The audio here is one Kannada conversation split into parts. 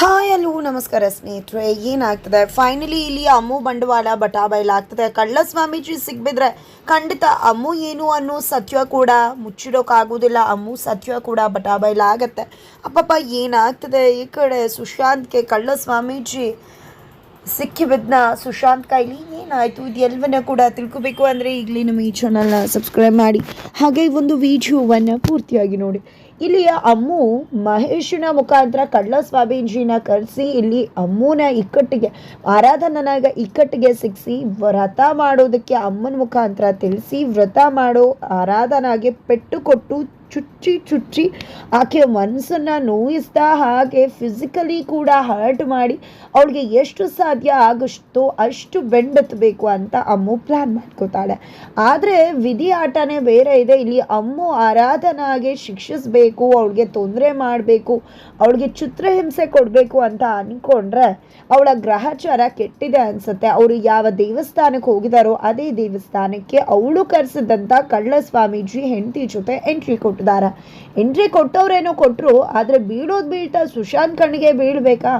ಹಾಯ್ ಅಲ್ಲೂ ನಮಸ್ಕಾರ ಸ್ನೇಹಿತರೆ. ಏನಾಗ್ತದೆ? ಫೈನಲಿ ಇಲ್ಲಿ ಅಮ್ಮು ಬಂಡವಾಳ ಬಟಾ ಬಯಲಾಗ್ತದೆ. ಕಳ್ಳ ಸ್ವಾಮೀಜಿ ಸಿಗ್ಬಿದ್ರೆ ಖಂಡಿತ ಅಮ್ಮು ಏನು ಅನ್ನೋ ಸತ್ಯ ಕೂಡ ಮುಚ್ಚಿಡೋಕ್ಕಾಗೋದಿಲ್ಲ ಅಮ್ಮು ಸತ್ಯ ಕೂಡ ಬಟಾ ಬಯಲಾಗತ್ತೆ. ಅಪ್ಪಪ್ಪ, ಏನಾಗ್ತದೆ? ಈ ಕಡೆ ಸುಶಾಂತ್ಗೆ ಕಳ್ಳ ಸ್ವಾಮೀಜಿ ಸಿಕ್ಕಿ ಸುಶಾಂತ್ ಕೈಲಿ. ಏನಾಯಿತು? ಇದು ಎಲ್ಲವನ್ನ ಕೂಡ ತಿಳ್ಕೊಬೇಕು ಅಂದರೆ ಈಗಲೇ ನಮ್ಮ ಈ ಚಾನಲ್ನ ಸಬ್ಸ್ಕ್ರೈಬ್ ಮಾಡಿ. ಹಾಗೆ ಒಂದು ವಿಡಿಯೋವನ್ನು ಪೂರ್ತಿಯಾಗಿ ನೋಡಿ. ಇಲ್ಲಿ ಅಮ್ಮು ಮಹೇಶನ ಮುಖಾಂತರ ಕಳ್ಳ ಸ್ವಾಮೀಜಿನ ಕರೆಸಿ ಇಲ್ಲಿ ಅಮ್ಮನ ಇಕ್ಕಟ್ಟಿಗೆ, ಆರಾಧನನಾಗ ಇಕ್ಕಟ್ಟಿಗೆ ಸಿಕ್ಕಿಸಿ ವ್ರತ ಮಾಡೋದಕ್ಕೆ ಅಮ್ಮನ ಮುಖಾಂತರ ತಿಳಿಸಿ, ವ್ರತ ಮಾಡೋ ಆರಾಧನಾಗೆ ಪೆಟ್ಟು ಕೊಟ್ಟು ಚುಚ್ಚಿ ಚುಚ್ಚಿ ಆಕೆ ಮನಸ್ಸನ್ನು ನೋಯಿಸ್ತಾ ಹಾಗೆ ಫಿಸಿಕಲಿ ಕೂಡ ಹರ್ಟ್ ಮಾಡಿ ಅವಳಿಗೆ ಎಷ್ಟು ಸಾಧ್ಯ ಆಗುತ್ತೋ ಅಷ್ಟು ಬೆಂಡೆತ್ತಬೇಕು ಅಂತ ಅಮ್ಮು ಪ್ಲ್ಯಾನ್ ಮಾಡ್ಕೋತಾಳೆ. ಆದರೆ ವಿಧಿ ಆಟನೇ ಬೇರೆ ಇದೆ. ಇಲ್ಲಿ ಅಮ್ಮು ಆರಾಧನಾಗೆ ಶಿಕ್ಷಿಸಬೇಕು, ಅವಳಿಗೆ ತೊಂದರೆ ಮಾಡಬೇಕು, ಅವಳಿಗೆ ಚಿತ್ರಹಿಂಸೆ ಕೊಡಬೇಕು ಅಂತ ಅಂದ್ಕೊಂಡ್ರೆ ಅವಳ ಗ್ರಹಚಾರ ಕೆಟ್ಟಿದೆ ಅನಿಸುತ್ತೆ. ಅವರು ಯಾವ ದೇವಸ್ಥಾನಕ್ಕೆ ಹೋಗಿದಾರೋ ಅದೇ ದೇವಸ್ಥಾನಕ್ಕೆ ಅವಳು ಕರೆಸಿದಂಥ ಕಳ್ಳ ಸ್ವಾಮೀಜಿ ಹೆಂಡತಿ ಜೊತೆ ಎಂಟ್ರಿ ಕೊಟ್ಟಿದ್ದಾರೆ ಎಂಟ್ರಿ ಕೊಟ್ಟವ್ರೇನೋ ಕೊಟ್ಟರು ಆದರೆ ಬೀಳೋದು ಬೀಳ್ತಾ ಸುಶಾಂತ್ ಕಣ್ಣಿಗೆ ಬೀಳ್ಬೇಕಾ?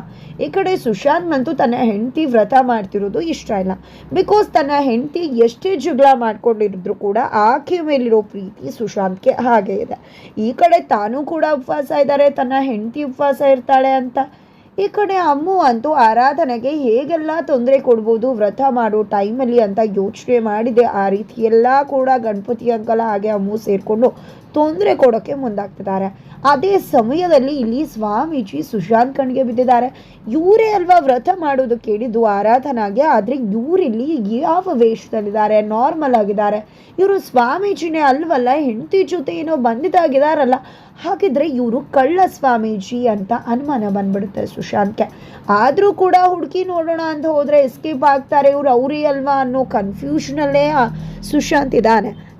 ಈ ಕಡೆ ಸುಶಾಂತ್ನಂತೂ ತನ್ನ ಹೆಂಡತಿ ವ್ರತ ಮಾಡ್ತಿರೋದು ಇಷ್ಟ ಇಲ್ಲ. ಬಿಕಾಸ್ ತನ್ನ ಹೆಂಡತಿ ಎಷ್ಟೇ ಜಗಳ ಮಾಡ್ಕೊಂಡಿರಿದ್ರು ಕೂಡ ಆಕೆ ಮೇಲಿರೋ ಪ್ರೀತಿ ಸುಶಾಂತ್ಗೆ ಹಾಗೆ ಇದೆ. ಈ ಕಡೆ ತಾನು ಕೂಡ ಉಪವಾಸ ಇದ್ದಾರೆ, ತನ್ನ ಹೆಂಡತಿ ಉಪವಾಸ ಇರ್ತಾಳೆ ಅಂತ. ಈ ಕಡೆ ಅಮ್ಮು ಅಂತೂ ಆರಾಧನೆಗೆ ಹೇಗೆಲ್ಲ ತೊಂದರೆ ಕೊಡ್ಬೋದು, ವ್ರತ ಮಾಡೋ ಟೈಮಲ್ಲಿ ಅಂತ ಯೋಚನೆ ಮಾಡಿದೆ. ಆ ರೀತಿ ಎಲ್ಲ ಕೂಡ ಗಣಪತಿ ಅಂಕಲ ಹಾಗೆ ಅಮ್ಮು ಸೇರಿಕೊಂಡು ತೊಂದರೆ ಕೊಡೋಕ್ಕೆ ಮುಂದಾಗ್ತಿದ್ದಾರೆ. ಅದೇ ಸಮಯದಲ್ಲಿ ಇಲ್ಲಿ ಸ್ವಾಮೀಜಿ ಸುಶಾಂತ್ ಕಣ್ಗೆ ಬಿದ್ದಿದ್ದಾರೆ. ಇವರೇ ಅಲ್ವಾ ವ್ರತ ಮಾಡೋದು ಕೇಳಿದ್ದು ಆರಾಧನಾಗೆ? ಆದರೆ ಇವರಿಲ್ಲಿ ಯಾವ ವೇಷದಲ್ಲಿದ್ದಾರೆ? ನಾರ್ಮಲ್ ಆಗಿದ್ದಾರೆ. ಇವರು ಸ್ವಾಮೀಜಿನೇ ಅಲ್ವಲ್ಲ, ಹೆಂಡತಿ ಜೊತೆ ಏನೋ ಬಂದಿದ್ದಾಗಿದ್ದಾರಲ್ಲ. ಹಾಗಿದ್ರೆ ಇವರು ಕಳ್ಳ ಸ್ವಾಮೀಜಿ ಅಂತ ಅನುಮಾನ ಬಂದ್ಬಿಡುತ್ತೆ ಸುಶಾಂತ್ಗೆ. ಆದರೂ ಕೂಡ ಹುಡುಕಿ ನೋಡೋಣ ಅಂತ ಹೋದರೆ ಎಸ್ಕೇಪ್ ಆಗ್ತಾರೆ. ಇವರು ಅವರೇ ಅಲ್ವಾ ಅನ್ನೋ ಕನ್ಫ್ಯೂಷನಲ್ಲೇ ಸುಶಾಂತ್ ಇದ್ದಾನೆ.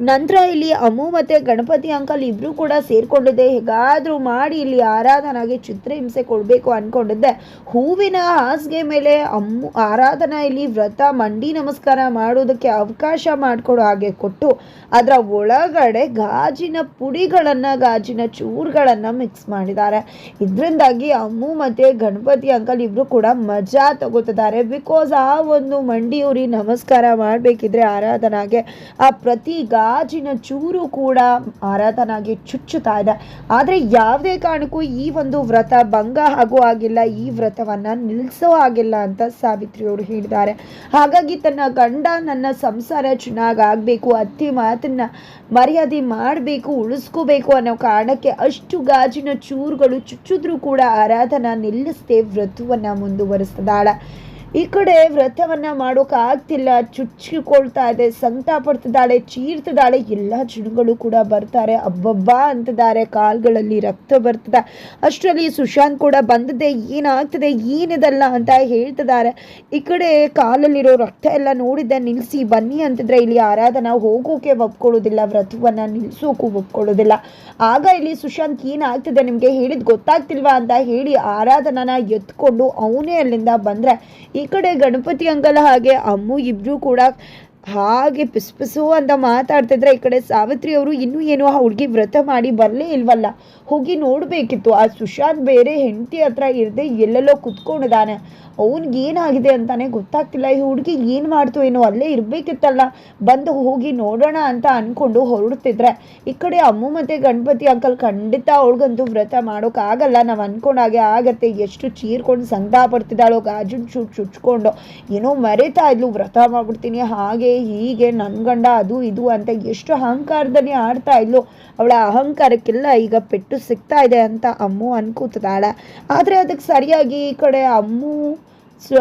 ನಂತರ ಇಲ್ಲಿ ಅಮ್ಮು ಮತ್ತು ಗಣಪತಿ ಅಂಕಲ್ ಇಬ್ಬರು ಕೂಡ ಸೇರಿಕೊಂಡಿದ್ದೆ ಹೇಗಾದರೂ ಮಾಡಿ ಇಲ್ಲಿ ಆರಾಧನಾಗೆ ಚಿತ್ರಹಿಂಸೆ ಕೊಡಬೇಕು ಅಂದ್ಕೊಂಡಿದ್ದೆ ಹೂವಿನ ಹಾಸಿಗೆ ಮೇಲೆ ಅಮ್ಮು ಆರಾಧನಾ ಇಲ್ಲಿ ವ್ರತ ಮಂಡಿ ನಮಸ್ಕಾರ ಮಾಡೋದಕ್ಕೆ ಅವಕಾಶ ಮಾಡಿಕೊಡೋ ಹಾಗೆ ಕೊಟ್ಟು ಅದರ ಒಳಗಡೆ ಗಾಜಿನ ಪುಡಿಗಳನ್ನು, ಗಾಜಿನ ಚೂರುಗಳನ್ನು ಮಿಕ್ಸ್ ಮಾಡಿದ್ದಾರೆ. ಇದರಿಂದಾಗಿ ಅಮ್ಮು ಮತ್ತು ಗಣಪತಿ ಅಂಕಲ್ ಇಬ್ಬರು ಕೂಡ ಮಜಾ ತಗೋತಿದ್ದಾರೆ. ಬಿಕಾಸ್ ಆ ಒಂದು ಮಂಡಿ ಉರಿ ನಮಸ್ಕಾರ ಮಾಡಬೇಕಿದ್ರೆ ಆರಾಧನಾಗೆ ಆ ಪ್ರತಿ ಗಾಜಿನ ಚೂರು ಕೂಡ ಆರಾಧನಾಗೆ ಚುಚ್ಚುತ್ತಾ ಇದೆ. ಆದರೆ ಯಾವುದೇ ಕಾರಣಕ್ಕೂ ಈ ಒಂದು ವ್ರತ ಭಂಗ ಆಗೋ ಆಗಿಲ್ಲ ಈ ವ್ರತವನ್ನು ನಿಲ್ಲಿಸೋ ಆಗಿಲ್ಲ ಅಂತ ಸಾವಿತ್ರಿ ಅವರು ಹೇಳಿದ್ದಾರೆ. ಹಾಗಾಗಿ ತನ್ನ ಗಂಡ ನನ್ನ ಸಂಸಾರ ಚೆನ್ನಾಗಿ ಆಗಬೇಕು, ಅತ್ತಿ ಮಾತನ್ನ ಮರ್ಯಾದೆ ಮಾಡಬೇಕು, ಉಳಿಸ್ಕೋಬೇಕು ಅನ್ನೋ ಕಾರಣಕ್ಕೆ ಅಷ್ಟು ಗಾಜಿನ ಚೂರುಗಳು ಚುಚ್ಚಿದ್ರೂ ಕೂಡ ಆರಾಧನಾ ನಿಲ್ಲಿಸದೆ ವ್ರತವನ್ನು ಮುಂದುವರಿಸ್ತಿದ್ದಾಳೆ ಈ ಕಡೆ ವ್ರತವನ್ನ ಮಾಡೋಕೆ ಆಗ್ತಿಲ್ಲ. ಚುಚ್ಚಿಕೊಳ್ತಾ ಇದೆ ಸಂಕಟ ಪಡ್ತಿದ್ದಾಳೆ, ಚೀರ್ತಿದ್ದಾಳೆ. ಎಲ್ಲ ಜನಗಳು ಕೂಡ ಬರ್ತಾರೆ. ಅಬ್ಬಬ್ಬಾ ಅಂತಿದ್ದಾರೆ. ಕಾಲ್ಗಳಲ್ಲಿ ರಕ್ತ ಬರ್ತದೆ. ಅಷ್ಟರಲ್ಲಿ ಸುಶಾಂತ್ ಕೂಡ ಬಂದಿದೆ ಏನಾಗ್ತದೆ? ಏನಿದಲ್ಲ ಅಂತ ಹೇಳ್ತಿದ್ದಾರೆ. ಈ ಕಡೆ ಕಾಲಲ್ಲಿರೋ ರಕ್ತ ಎಲ್ಲ ನೋಡಿದ್ದೆ. ನಿಲ್ಲಿಸಿ ಬನ್ನಿ ಅಂತಿದ್ರೆ ಇಲ್ಲಿ ಆರಾಧನಾ ಹೋಗೋಕೆ ಒಪ್ಕೊಳ್ಳೋದಿಲ್ಲ. ವ್ರತವನ್ನ ನಿಲ್ಲಿಸೋಕ್ಕೂ ಒಪ್ಕೊಳ್ಳೋದಿಲ್ಲ. ಆಗ ಇಲ್ಲಿ ಸುಶಾಂತ್ ಏನಾಗ್ತದೆ ನಿಮಗೆ ಹೇಳಿದ್ ಗೊತ್ತಾಗ್ತಿಲ್ವಾ ಅಂತ ಹೇಳಿ ಆರಾಧನನ ಎತ್ಕೊಂಡು ಅವನೇ ಅಲ್ಲಿಂದ ಬಂದ್ರೆ ಈ ಕಡೆ ಗಣಪತಿ ಅಂಕಲ್ ಹಾಗೆ ಅಮ್ಮು, ಇಬ್ರು ಕೂಡ ಹಾಗೆ ಪಿಸ್ ಪಿಸು ಅಂತ ಮಾತಾಡ್ತಿದ್ರೆ ಈ ಕಡೆ ಸಾವಿತ್ರಿ ಅವರು ಇನ್ನೂ ಏನು ಆ ಹುಡುಗಿ ವ್ರತ ಮಾಡಿ ಬರಲೇ ಇಲ್ವಲ್ಲ? ಹೋಗಿ ನೋಡಬೇಕಿತ್ತು. ಆ ಸುಶಾಂತ್ ಬೇರೆ ಹೆಂಡತಿ ಹತ್ರ ಇರದೆ ಎಲ್ಲೆಲ್ಲೋ ಕುತ್ಕೊಂಡಿದ್ದಾನೆ. ಅವ್ನಿಗೆ ಏನಾಗಿದೆ ಅಂತಾನೆ ಗೊತ್ತಾಗ್ತಿಲ್ಲ. ಈ ಹುಡುಗಿ ಏನು ಮಾಡ್ತು ಏನೋ ಅಲ್ಲೇ ಇರಬೇಕಿತ್ತಲ್ಲ. ಬಂದು ಹೋಗಿ ನೋಡೋಣ ಅಂತ ಅಂದ್ಕೊಂಡು ಹೊರಡ್ತಿದ್ರೆ. ಈ ಕಡೆ ಅಮ್ಮು ಮತ್ತು ಗಣಪತಿ ಅಂಕಲ್ ಖಂಡಿತ ಅವಳಿಗಂತೂ ವ್ರತ ಮಾಡೋಕ್ಕಾಗಲ್ಲ ನಾವು ಅಂದ್ಕೊಂಡಾಗೆ ಆಗತ್ತೆ. ಎಷ್ಟು ಚೀರ್ಕೊಂಡು ಸಂಕಟ ಪಡ್ತಿದ್ದಾಳೋ ಗಾಜಿನ ಚುಟ್ ಚುಚ್ಕೊಂಡು. ಏನೋ ಮರೆತಾ ಇದ್ಲು, ವ್ರತ ಮಾಡ್ಬಿಡ್ತೀನಿ. ಹಾಗೆ, ಹೀಗೆ ನನ್ನ ಗಂಡ ಅದು ಇದು ಅಂತ ಎಷ್ಟು ಅಹಂಕಾರದಲ್ಲಿ ಆಡ್ತಾ ಇದ್ಲು. ಅವಳ ಅಹಂಕಾರಕ್ಕೆಲ್ಲ ಈಗ ಪೆಟ್ಟು ಸಿಗ್ತಾ ಇದೆ ಅಂತ ಅಮ್ಮು ಅನ್ಕೂತಿದ್ದಾಳೆ ಆದರೆ ಅದಕ್ಕೆ ಸರಿಯಾಗಿ ಈ ಕಡೆ ಅಮ್ಮು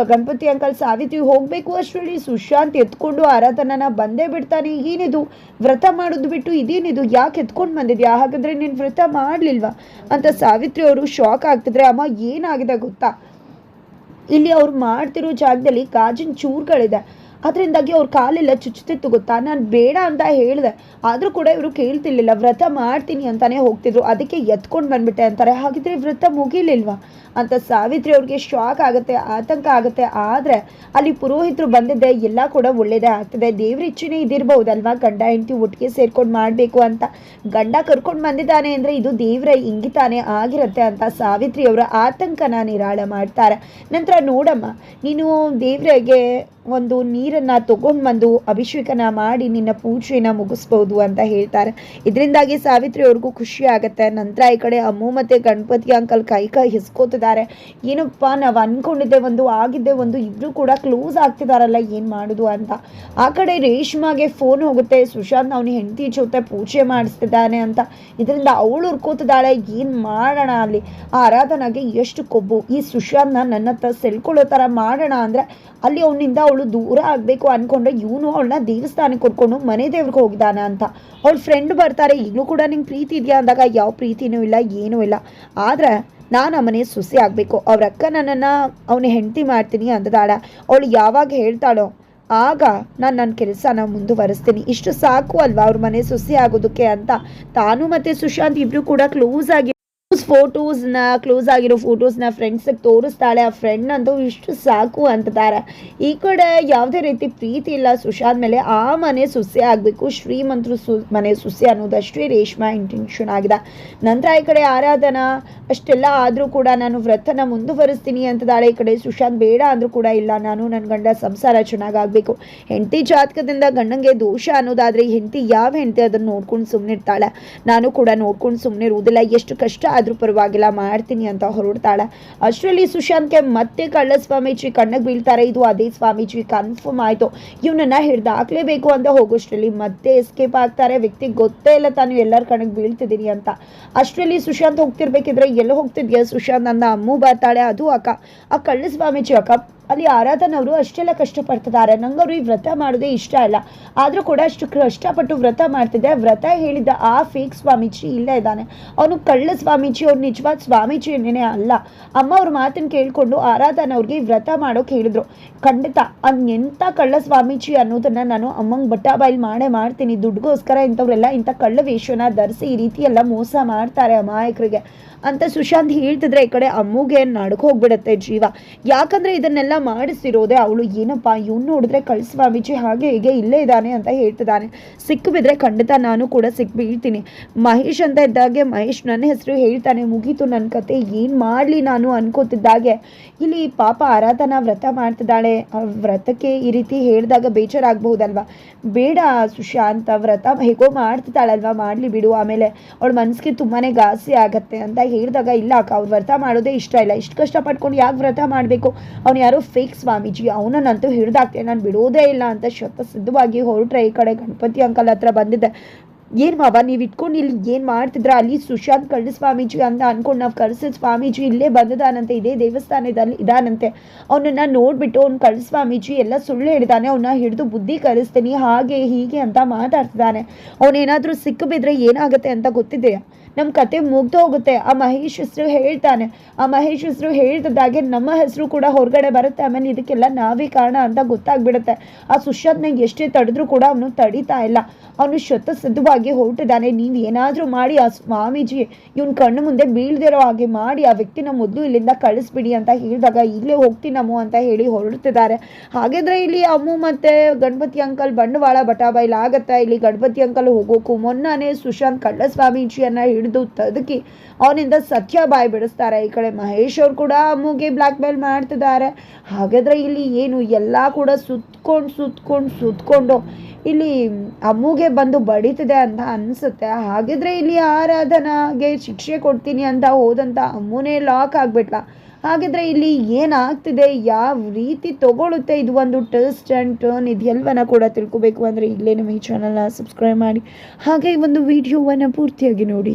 ಗಣಪತಿ ಅಂಕಲ್ ಸಾವಿತ್ರಿ ಹೋಗಬೇಕು ಅಷ್ಟರಲ್ಲಿ ಸುಶಾಂತ್ ಎತ್ಕೊಂಡು ಆರಾಧನನ ಬಂದೇ ಬಿಡ್ತಾನೆ. ಏನಿದು ವ್ರತ ಮಾಡೋದು ಬಿಟ್ಟು ಇದೇನಿದು? ಯಾಕೆ ಎತ್ಕೊಂಡು ಬಂದಿದ್ಯಾ? ಹಾಗಾದ್ರೆ ನೀನು ವ್ರತ ಮಾಡಲಿಲ್ವಾ? ಅಂತ ಸಾವಿತ್ರಿ ಅವರು ಶಾಕ್ ಆಗ್ತಿದ್ರೆ, ಅಮ್ಮ, ಏನಾಗಿದೆ ಗೊತ್ತಾ? ಇಲ್ಲಿ ಅವ್ರು ಮಾಡ್ತಿರೋ ಜಾಗದಲ್ಲಿ ಗಾಜಿನ ಚೂರುಗಳಿದೆ. ಅದರಿಂದಾಗಿ ಅವ್ರ ಕಾಲೆಲ್ಲ ಚುಚ್ಚುತ್ತಿತ್ತು ಗೊತ್ತಾ? ನಾನು ಬೇಡ ಅಂತ ಹೇಳಿದೆ. ಆದರೂ ಕೂಡ ಇವರು ಕೇಳ್ತಿರ್ಲಿಲ್ಲ. ವ್ರತ ಮಾಡ್ತೀನಿ ಅಂತಾನೆ ಹೋಗ್ತಿದ್ರು. ಅದಕ್ಕೆ ಎತ್ಕೊಂಡು ಬಂದ್ಬಿಟ್ಟೆ ಅಂತಾರೆ. ಹಾಗಿದ್ರೆ ವ್ರತ ಮುಗಿಲಿಲ್ವಾ? ಅಂತ ಸಾವಿತ್ರಿ ಅವ್ರಿಗೆ ಶಾಕ್ ಆಗುತ್ತೆ, ಆತಂಕ ಆಗುತ್ತೆ. ಆದರೆ ಅಲ್ಲಿ ಪುರೋಹಿತರು ಬಂದಿದ್ದೆ ಎಲ್ಲ ಕೂಡ ಒಳ್ಳೇದೇ ಆಗ್ತದೆ. ದೇವ್ರ ಇಚ್ಛೆನೇ ಇದಿರ್ಬಹುದಲ್ವಾ? ಗಂಡ, ಹೆಂಡತಿ ಒಟ್ಟಿಗೆ ಸೇರ್ಕೊಂಡು ಮಾಡಬೇಕು ಅಂತ. ಗಂಡ ಕರ್ಕೊಂಡು ಬಂದಿದ್ದಾನೆ ಅಂದರೆ ಇದು ದೇವ್ರ ಇಂಗಿತಾನೆ ಆಗಿರುತ್ತೆ ಅಂತ ಸಾವಿತ್ರಿ ಅವರ ಆತಂಕನ ನಿರಾಳ ಮಾಡ್ತಾರೆ. ನಂತರ ನೋಡಮ್ಮ, ನೀನು ದೇವ್ರಿಗೆ ಒಂದು ನೀರನ್ನು ತಗೊಂಡು ಬಂದು ಅಭಿಷೇಕನ ಮಾಡಿ ನಿನ್ನ ಪೂಜೆನ ಮುಗಿಸ್ಬೋದು ಅಂತ ಹೇಳ್ತಾರೆ. ಇದರಿಂದಾಗಿ ಸಾವಿತ್ರಿ ಅವ್ರಿಗೂ ಖುಷಿ ಆಗುತ್ತೆ. ನಂತರ ಈ ಕಡೆ ಅಮ್ಮು ಮತ್ತು ಗಣಪತಿ ಅಂಕಲ್ ಕೈ ಕೈ ಹಿಸ್ಕೋತಿದ್ದಾರೆ. ಏನಪ್ಪ ನಾವು ಅಂದ್ಕೊಂಡಿದ್ದೆ ಒಂದು, ಆಗಿದ್ದೆ ಒಂದು ಇಬ್ಬರು ಕೂಡ ಕ್ಲೋಸ್ ಆಗ್ತಿದಾರಲ್ಲ, ಏನು ಮಾಡೋದು ಅಂತ. ಆ ಕಡೆ ರೇಷ್ಮಾಗೆ ಫೋನ್ ಹೋಗುತ್ತೆ. ಸುಶಾಂತ್ ಅವನ ಹೆಂಡತಿ ಜೊತೆ ಪೂಜೆ ಮಾಡಿಸ್ತಿದ್ದಾನೆ ಅಂತ. ಇದರಿಂದ ಅವಳು ಹುರ್ಕೋತಿದ್ದಾಳೆ. ಏನು ಮಾಡೋಣ ಅಲ್ಲಿ? ಆ ಆರಾಧನಾಗೆ ಎಷ್ಟು ಕೊಬ್ಬು. ಈ ಸುಶಾಂತ್ನ ನನ್ನ ಹತ್ರ ಸೆಳ್ಕೊಳ್ಳೋ ಥರ ಮಾಡೋಣ ಅಂದರೆ ಅಲ್ಲಿ ಅವನಿಂದ ಅವಳು ದೂರ ಆಗಬೇಕು ಅನ್ಕೊಂಡ್ರೆ ಇವನು ಅವಳನ್ನ ದೇವಸ್ಥಾನಕ್ಕೆ ಕೊಟ್ಕೊಂಡು ಮನೆ ದೇವ್ರಿಗೆ ಹೋಗಿದ್ದಾನ ಅಂತ. ಅವಳ ಫ್ರೆಂಡ್ ಬರ್ತಾರೆ, ಈಗಲೂ ಕೂಡ ನಿಂಗೆ ಪ್ರೀತಿ ಇದೆಯಾ? ಅಂದಾಗ, ಯಾವ ಪ್ರೀತಿನೂ ಇಲ್ಲ, ಏನೂ ಇಲ್ಲ. ಆದರೆ ನಾನು ಆ ಮನೆ ಸುಸಿ ಆಗಬೇಕು. ಅವ್ರ ಅಕ್ಕ ನನ್ನನ್ನು ಅವನ ಹೆಂಡತಿ ಮಾಡ್ತೀನಿ ಅಂದದಾಳ. ಅವಳು ಯಾವಾಗ ಹೇಳ್ತಾಳೋ, ಆಗ ನಾನು ನನ್ನ ಕೆಲಸನ ಮುಂದುವರಿಸ್ತೀನಿ. ಇಷ್ಟು ಸಾಕು ಅಲ್ವಾ ಅವ್ರ ಮನೆ ಸುಸಿ ಆಗೋದಕ್ಕೆ ಅಂತ. ತಾನು ಮತ್ತು ಸುಶಾಂತ್ ಇಬ್ಬರು ಕೂಡ ಕ್ಲೋಸ್ ಆಗಿ ಫೋಟೋಸ್ನ ಕ್ಲೋಸ್ ಆಗಿರೋ ಫೋಟೋಸ್ನ ಫ್ರೆಂಡ್ಸಿಗೆ ತೋರಿಸ್ತಾಳೆ. ಆ ಫ್ರೆಂಡ್ ಅಂತೂ ಇಷ್ಟು ಸಾಕು ಅಂತಾರೆ ಈ ಕಡೆ ಯಾವುದೇ ರೀತಿ ಪ್ರೀತಿ ಇಲ್ಲ. ಸುಶಾಂತ್ ಮೇಲೆ ಆ ಮನೆ ಸುಸ್ಯ ಆಗಬೇಕು. ಶ್ರೀಮಂತರು ಸು, ಮನೆ ಸುಸ್ಸೆ ಅನ್ನೋದಷ್ಟೇ ರೇಷ್ಮಾ ಇಂಟೆನ್ಷನ್ ಆಗಿದೆ. ನಂತರ ಈ ಕಡೆ ಆರಾಧನಾ, ಅಷ್ಟೆಲ್ಲ ಆದರೂ ಕೂಡ ನಾನು ವ್ರತನ ಮುಂದುವರಿಸ್ತೀನಿ ಅಂತದಾಳೆ. ಈ ಕಡೆ ಸುಶಾಂತ್ ಬೇಡ ಅಂದರೂ ಕೂಡ ಇಲ್ಲ. ನಾನು ನನ್ನ ಗಂಡ ಸಂಸಾರ ಚೆನ್ನಾಗಾಗಬೇಕು ಹೆಂಡತಿ ಜಾತಕದಿಂದ ಗಂಡಂಗೆ ದೋಷ ಅನ್ನೋದಾದರೆ ಹೆಂಡತಿ ಯಾವ ಹೆಂಡತಿ ಅದನ್ನು ನೋಡ್ಕೊಂಡು ಸುಮ್ಮನಿರ್ತಾಳೆ ನಾನು ಕೂಡ ನೋಡ್ಕೊಂಡು ಸುಮ್ಮನೆ ಇರುವುದಿಲ್ಲ ಎಷ್ಟು ಕಷ್ಟ ಆದರೂ ಪರವಾಗಿಲ್ಲ, ಮಾಡ್ತೀನಿ ಅಂತ ಹೊರಡ್ತಾಳೆ. ಅಷ್ಟರಲ್ಲಿ ಸುಶಾಂತ್ಗೆ ಮತ್ತೆ ಕಳ್ಳ ಸ್ವಾಮೀಜಿ ಕಣ್ಣಿಗೆ ಬೀಳ್ತಾರೆ. ಇದು ಅದೇ ಸ್ವಾಮೀಜಿ ಕನ್ಫರ್ಮ್ ಆಯಿತು. ಇವನನ್ನ ಹಿಡ್ದಾಕ್ಲೇಬೇಕು ಅಂತ ಹೋಗೋಷ್ಟರಲ್ಲಿ ಮತ್ತೆ ಎಸ್ಕೇಪ್ ಆಗ್ತಾರೆ. ವ್ಯಕ್ತಿ ಗೊತ್ತೇ ಇಲ್ಲ, ತಾನು ಎಲ್ಲರ ಕಣ್ಣಿಗೆ ಬೀಳ್ತಿದ್ದೀನಿ ಅಂತ. ಅಷ್ಟರಲ್ಲಿ ಸುಶಾಂತ್ ಹೋಗ್ತಿರ್ಬೇಕಿದ್ರೆ ಎಲ್ಲ ಹೋಗ್ತಿದ್ಯಾ? ಸುಶಾಂತ್ ನನ್ನ ಅಮ್ಮು ಬರ್ತಾಳೆ, ಅದು ಅಕ್ಕ. ಆ ಕಳ್ಳ ಸ್ವಾಮೀಜಿ ಅಕ್ಕ, ಅಲ್ಲಿ ಆರಾಧನವರು ಅಷ್ಟೆಲ್ಲ ಕಷ್ಟಪಡ್ತಿದ್ದಾರೆ. ನಂಗೆ ಅವರು ಈ ವ್ರತ ಮಾಡೋದೇ ಇಷ್ಟ ಇಲ್ಲ. ಆದರೂ ಕೂಡ ಅಷ್ಟು ಕಷ್ಟಪಟ್ಟು ವ್ರತ ಮಾಡ್ತಿದ್ದೆ. ವ್ರತ ಹೇಳಿದ್ದ ಆ ಫೇಕ್ ಸ್ವಾಮೀಜಿ ಇಲ್ಲೇ ಇದ್ದಾನೆ. ಅವನು ಕಳ್ಳ ಸ್ವಾಮೀಜಿ ಅವ್ರು ನಿಜವಾದ ಸ್ವಾಮೀಜಿ ಏನೇ ಅಲ್ಲ. ಅಮ್ಮ ಅವ್ರ ಮಾತನ್ನು ಕೇಳಿಕೊಂಡು ಆರಾಧನ ಅವ್ರಿಗೆ ವ್ರತ ಮಾಡೋಕೆ ಹೇಳಿದ್ರು. ಖಂಡಿತ ಅದು ಎಂಥ ಕಳ್ಳ ಸ್ವಾಮೀಜಿ ಅನ್ನೋದನ್ನ ನಾನು ಅಮ್ಮಂಗೆ ಬಟ್ಟ ಬಾಯಿಲ್ ಮಾಡೇ ಮಾಡ್ತೀನಿ. ದುಡ್ಡುಗೋಸ್ಕರ ಇಂಥವ್ರೆಲ್ಲ ಇಂಥ ಕಳ್ಳ ವೇಷನ ಧರಿಸಿ ಈ ರೀತಿ ಎಲ್ಲ ಮೋಸ ಮಾಡ್ತಾರೆ ಅಮಾಯಕರಿಗೆ. ಅಂತ ಸುಶಾಂತ್ ಹೇಳ್ತಿದ್ರೆ ಈ ಕಡೆ ಅಮ್ಮುಗೆ ನಡ್ಕ ಹೋಗ್ಬಿಡುತ್ತೆ ಜೀವ. ಯಾಕಂದ್ರೆ ಇದನ್ನೆಲ್ಲ ಮಾಡಿಸಿರೋದೆ ಅವಳು. ಏನಪ್ಪ, ಇವ್ನು ನೋಡಿದ್ರೆ ಕಳ್ ಸ್ವಾಮೀಜಿ ಹಾಗೆ ಹೀಗೆ ಇಲ್ಲೇ ಇದ್ದಾನೆ ಅಂತ ಹೇಳ್ತಿದ್ದಾನೆ. ಸಿಕ್ಕಿದ್ರೆ ಖಂಡಿತ ನಾನು ಕೂಡ ಸಿಕ್ ಬೀಳ್ತೀನಿ ಮಹೇಶ್ ಅಂತ ಇದ್ದಾಗೆ ಮಹೇಶ್ ನನ್ನ ಹೆಸರು ಹೇಳ್ತಾನೆ. ಮುಗೀತು ನನ್ನ ಕತೆ. ಏನು ಮಾಡಲಿ ನಾನು ಅನ್ಕೋತಿದ್ದಾಗೆ. ಇಲ್ಲಿ ಪಾಪ ಆರಾಧನಾ ವ್ರತ ಮಾಡ್ತಿದ್ದಾಳೆ. ವ್ರತಕ್ಕೆ ಈ ರೀತಿ ಹೇಳಿದಾಗ ಬೇಜಾರಾಗಬಹುದಲ್ವಾ? ಬೇಡ ಸುಶಾಂತ ವ್ರತ ಹೇಗೋ ಮಾಡ್ತಿದ್ದಾಳಲ್ವಾ? ಮಾಡಲಿ ಬಿಡು. ಆಮೇಲೆ ಅವಳ ಮನಸ್ಸಿಗೆ ತುಂಬಾ ಗಾಸಿ ಆಗತ್ತೆ ಅಂತ ಹೇಳಿದಾಗ, ಇಲ್ಲ ಅಕ್ಕ, ಅವ್ರು ವ್ರತ ಮಾಡೋದೇ ಇಷ್ಟ ಇಲ್ಲ. ಇಷ್ಟು ಕಷ್ಟಪಟ್ಕೊಂಡು ಯಾಕೆ ವ್ರತ ಮಾಡಬೇಕು? ಅವ್ನು ಯಾರೋ ಫೇಕ್ ಸ್ವಾಮೀಜಿ. ಅವನನ್ನಂತೂ ಹಿಡ್ದಾಕ್ತೆ. ನಾನು ಬಿಡೋದೇ ಇಲ್ಲ ಅಂತ ಶತಸಿದ್ಧವಾಗಿ ಹೊರಟ್ರೆ ಈ ಕಡೆ ಗಣಪತಿ ಅಂಕಲ್ ಹತ್ರ ಬಂದಿದ್ದೆ. ಏನು ಮಾವ, ನೀವು ಇಟ್ಕೊಂಡು ಇಲ್ಲಿ ಏನು ಮಾಡ್ತಿದ್ರ? ಅಲ್ಲಿ ಸುಶಾಂತ್ ಕಳ್ಳ ಸ್ವಾಮೀಜಿ ಅಂತ ಅನ್ಕೊಂಡು ನಾವು ಕರೆಸಿದ ಸ್ವಾಮೀಜಿ ಇಲ್ಲೇ ಬಂದದಾನಂತೆ, ಇದೇ ದೇವಸ್ಥಾನದಲ್ಲಿ ಇದಾನಂತೆ. ಅವನನ್ನ ನೋಡ್ಬಿಟ್ಟು ಅವ್ನು ಕಳ್ಳ ಸ್ವಾಮೀಜಿ ಎಲ್ಲ ಸುಳ್ಳು ಹೇಳಿದಾನೆ ಅವನ್ನ ಹಿಡಿದು ಬುದ್ಧಿ ಕಲಿಸ್ತೀನಿ, ಹಾಗೆ ಹೀಗೆ ಅಂತ ಮಾತಾಡ್ತಿದ್ದಾನೆ ಅವನೇನಾದರೂ ಸಿಕ್ಕಿಬಿದ್ರೆ ಏನಾಗುತ್ತೆ ಅಂತ ಗೊತ್ತಿದೆಯಾ? ನಮ್ಮ ಕತೆ ಮುಗ್ದು ಹೋಗುತ್ತೆ, ಆ ಮಹೇಶ್ ಹೆಸರು ಹೇಳ್ತಾನೆ. ಆ ಮಹೇಶ್ ಹೆಸರು ಹೇಳ್ತಿದ್ದಾಗೆ ನಮ್ಮ ಹೆಸರು ಕೂಡ ಹೊರಗಡೆ ಬರುತ್ತೆ, ಆಮೇಲೆ ಇದಕ್ಕೆಲ್ಲ ನಾವೇ ಕಾರಣ ಅಂತ ಗೊತ್ತಾಗ್ಬಿಡುತ್ತೆ. ಆ ಸುಶಾಂತ್ನ ಎಷ್ಟೇ ತಡೆದ್ರೂ ಕೂಡ ಅವನು ತಡೀತಾ ಇಲ್ಲ. ಅವನು ಶತಸಿದ್ಧವಾಗಿ ಹೊರಟಿದ್ದಾನೆ. ನೀವು ಏನಾದರೂ ಮಾಡಿ ಆ ಸ್ವಾಮೀಜಿ, ಇವನ್ ಕಣ್ಣು ಮುಂದೆ ಬೀಳ್ದಿರೋ ಹಾಗೆ ಮಾಡಿ ಆ ವ್ಯಕ್ತಿನ ಮೊದಲು ಇಲ್ಲಿಂದ ಕಳಿಸ್ಬಿಡಿ ಅಂತ ಹೇಳಿದಾಗ ಈಗಲೇ ಹೋಗ್ತೀನಮ್ಮು ಅಂತ ಹೇಳಿ ಹೊರಡ್ತಿದ್ದಾರೆ. ಹಾಗಿದ್ರೆ ಇಲ್ಲಿ ಅಮ್ಮು ಮತ್ತೆ ಗಣಪತಿ ಅಂಕಲ್ ಬಂಡವಾಳ ಬಟಾಬೈಲ್ ಆಗತ್ತೆ? ಇಲ್ಲಿ ಗಣಪತಿ ಅಂಕಲ್ ಹೋಗೋಕು ಮೊನ್ನೆ ಸುಶಾಂತ್ ಕಳ್ಳ ಸ್ವಾಮೀಜಿಯನ್ನ ಹಿಡಿದು ತದಕಿ ಅವನಿಂದ ಸತ್ಯ ಬಾಯಿ ಬಿಡಿಸ್ತಾರೆ. ಈ ಕಡೆ ಮಹೇಶ್ ಅವ್ರು ಕೂಡ ಅಮ್ಮುಗೆ ಬ್ಲ್ಯಾಕ್ ಮೇಲ್ ಮಾಡ್ತಿದ್ದಾರೆ. ಹಾಗಾದ್ರೆ ಇಲ್ಲಿ ಏನು ಎಲ್ಲ ಕೂಡ ಸುತ್ಕೊಂಡು ಸುತ್ಕೊಂಡು ಸುತ್ಕೊಂಡು ಇಲ್ಲಿ ಅಮ್ಮುಗೆ ಬಂದು ಬಡಿತಿದೆ ಅಂತ ಅನಿಸುತ್ತೆ. ಹಾಗಿದ್ರೆ ಇಲ್ಲಿ ಆರಾಧನಾಗೆ ಶಿಕ್ಷೆ ಕೊಡ್ತೀನಿ ಅಂತ ಹೋದಂಥ ಅಮ್ಮುನೇ ಲಾಕ್ ಆಗ್ಬಿಟ್ಲ. ಹಾಗಿದ್ರೆ ಇಲ್ಲಿ ಏನಾಗ್ತಿದೆ? ಯಾವ ರೀತಿ ತಗೊಳುತ್ತೆ? ಇದು ಒಂದು ಟೆಸ್ಟ್ ಆ್ಯಂಡ್ ಟರ್ನ್ ಇದೆಲ್ಲವನ್ನ ಕೂಡ ತಿಳ್ಕೊಬೇಕು. ಅಂದರೆ ಇಲ್ಲೇ ನಮ್ಮ ಈ ಚಾನಲ್ನ ಸಬ್ಸ್ಕ್ರೈಬ್ ಮಾಡಿ. ಹಾಗೆ ಈ ಒಂದು ವಿಡಿಯೋವನ್ನು ಪೂರ್ತಿಯಾಗಿ ನೋಡಿ.